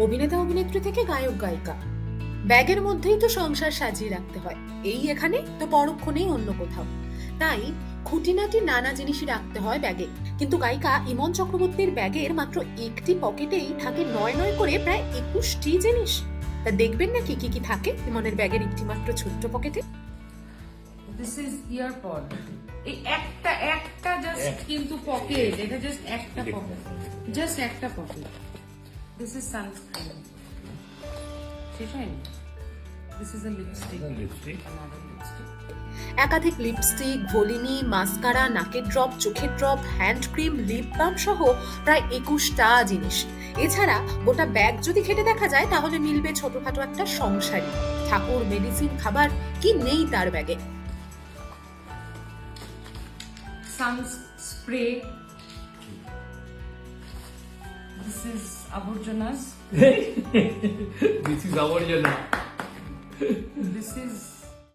অভিনেতা অভিনেত্রী থেকে গায়ক গায়িকা। ব্যাগের মধ্যেই তো সংসার সাজিয়ে রাখতে হয়। এই এখানে তো পরক্ষণেই অন্য কোথাও। তাই খুঁটিনাটি নানা জিনিসই রাখতে হয় ব্যাগে। কিন্তু গায়িকা ইমন চক্রবর্তীর ব্যাগের মাত্র একটি পকেটেই থাকে নয় নয় করে প্রায় একুশটি জিনিস। তা দেখবেন না কি কি কি থাকে ইমনের ব্যাগের একটি মাত্র ছোট্ট পকেটে? দিস ইজ ইয়ারপড এই একটা একটা জাস্ট কিন্তু পকেট। এটা জাস্ট একটা পকেট। জাস্ট একটা পকেট। দিস ইজ সানস্ক্রিন শেষ হয়নি this is a lipstick lipstick lipstick একাধিক লিপস্টিক ভলিনি মাস্কারা নাকের ড্রপ চোখের drop hand cream lip balm সহ প্রায় একুশটা জিনিস। এছাড়া গোটা ব্যাগ যদি ঘেটে দেখা যায় তাহলে মিলবে ছোটখাটো একটা সংসারই ঠাকুর মেডিসিন খাবার কি নেই তার ব্যাগে সান স্প্রে দিস ইজ আবর্জনাস দিস ইজ আবর্জনা দিস ইজ